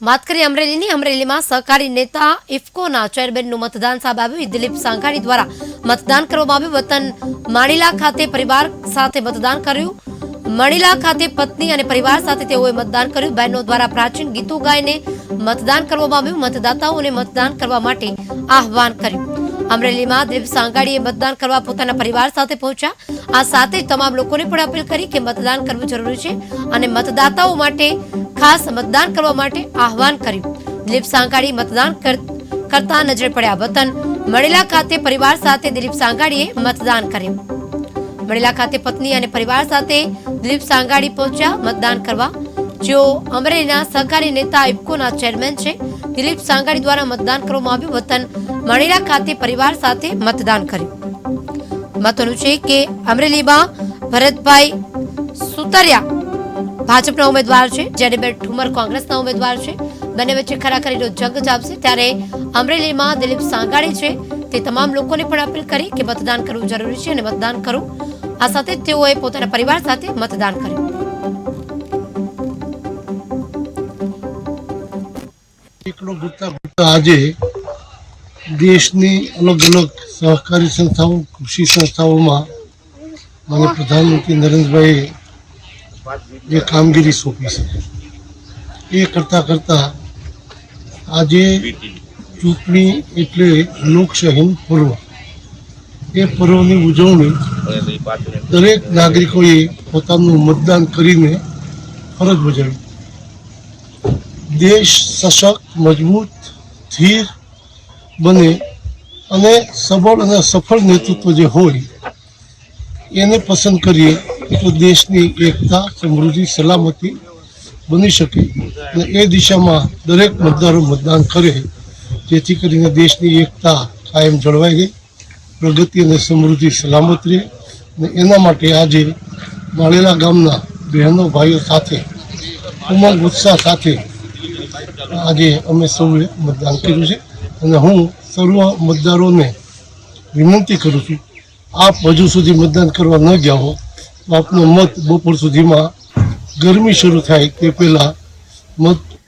વાત કરીએ અમરેલીની. અમરેલીમાં સહકારી નેતા ઇફકોના ચેરમેનનું મતદાન સાબ આવ્યું. દિલીપ સાંઘાણી દ્વારા મતદાન કરવામાં આવ્યું. વતન માણીલા ખાતે પરિવાર સાથે મતદાન કર્યું. મણીલા ખાતે પત્ની અને પરિવાર સાથે તેઓએ મતદાન કર્યું. બહેનો દ્વારા પ્રાચીન ગીતો ગાઈને મતદાન કરવામાં આવ્યું. મતદાતાઓને મતદાન કરવા માટે આહવાન કર્યું. અમરેલીમાં દિલીપ સાંઘાણીએ મતદાન કરવા પોતાના પરિવાર સાથે પહોંચ્યા. આ સાથે તમામ લોકોને પણ અપીલ કરી કે મતદાન કરવું જરૂરી છે અને મતદાતાઓ માટે ખાસ મતદાન કરવા માટે આહવાન કર્યું. દિલીપ સાંઘાણી મતદાન કર- કરતા નજરે પડ્યા વતન. મળેલા ખાતે પરિવાર સાથે દિલીપ સાંઘાણીએ મતદાન કર્યું. મળેલા ખાતે પત્ની અને પરિવાર સાથે દિલીપ સાંગાડી પહોંચ્યા મતદાન કરવા. જેઓ અમરેલીના સહકારી નેતા ઇફકોના ચેરમેન છે. દિલીપ સાંગાડી દ્વારા મતદાન કરવામાં આવ્યું. વતન મળેલા ખાતે પરિવાર સાથે મતદાન કર્યું. મહત્વનું છે કે અમરેલીમાં ભરતભાઈ સુતરિયા ભાજપના ઉમેદવાર છે, જ્યારે બે ઠુમર કોંગ્રેસના ઉમેદવાર છે. બંને વચ્ચે ખરાખરીનો જંગ જામશે ત્યારે અમરેલીમાં દિલીપ સાંગાણી છે. તે તમામ લોકોને પણ અપીલ કરી કે મતદાન કરવું જરૂરી છે અને મતદાન કરવું આ સાથે તેઓએ પોતાના પરિવાર સાથે મતદાન કર્યું. આજે દેશની અલગ અલગ સહકારી સંસ્થાઓ, કૃષિ સંસ્થાઓમાં મને પ્રધાનમંત્રી નરેન્દ્રભાઈએ જે કામગીરી સોંપી છે એ કરતાં કરતાં આજે ચૂંટણી એટલે લોકશાહીનું પર્વ એ પર્વની ઉજવણી દરેક નાગરિકોએ પોતાનું મતદાન કરીને ફરજ બજાવી દેશ સશક્ત મજબૂત સ્થિર બને અને સબળ અને સફળ નેતૃત્વ જે હોય એને પસંદ કરીએ તો દેશની એકતા, સમૃદ્ધિ, સલામતી બની શકે અને એ દિશામાં દરેક મતદારો મતદાન કરે, જેથી કરીને દેશની એકતા કાયમ જળવાઈ રહે, પ્રગતિ અને સમૃદ્ધિ સલામત રહે અને એના માટે આજે માળેલા ગામના બહેનો, ભાઈઓ સાથે, ઉમંગ, ઉત્સાહ સાથે આજે અમે સૌએ મતદાન કર્યું છે અને હું સર્વ મતદારોને વિનંતી કરું છું, આપ હજુ સુધી મતદાન કરવા ન ગયા હો. આપનો મત બપોર સુધીમાં ગરમી શરૂ થાય તે પહેલાં મત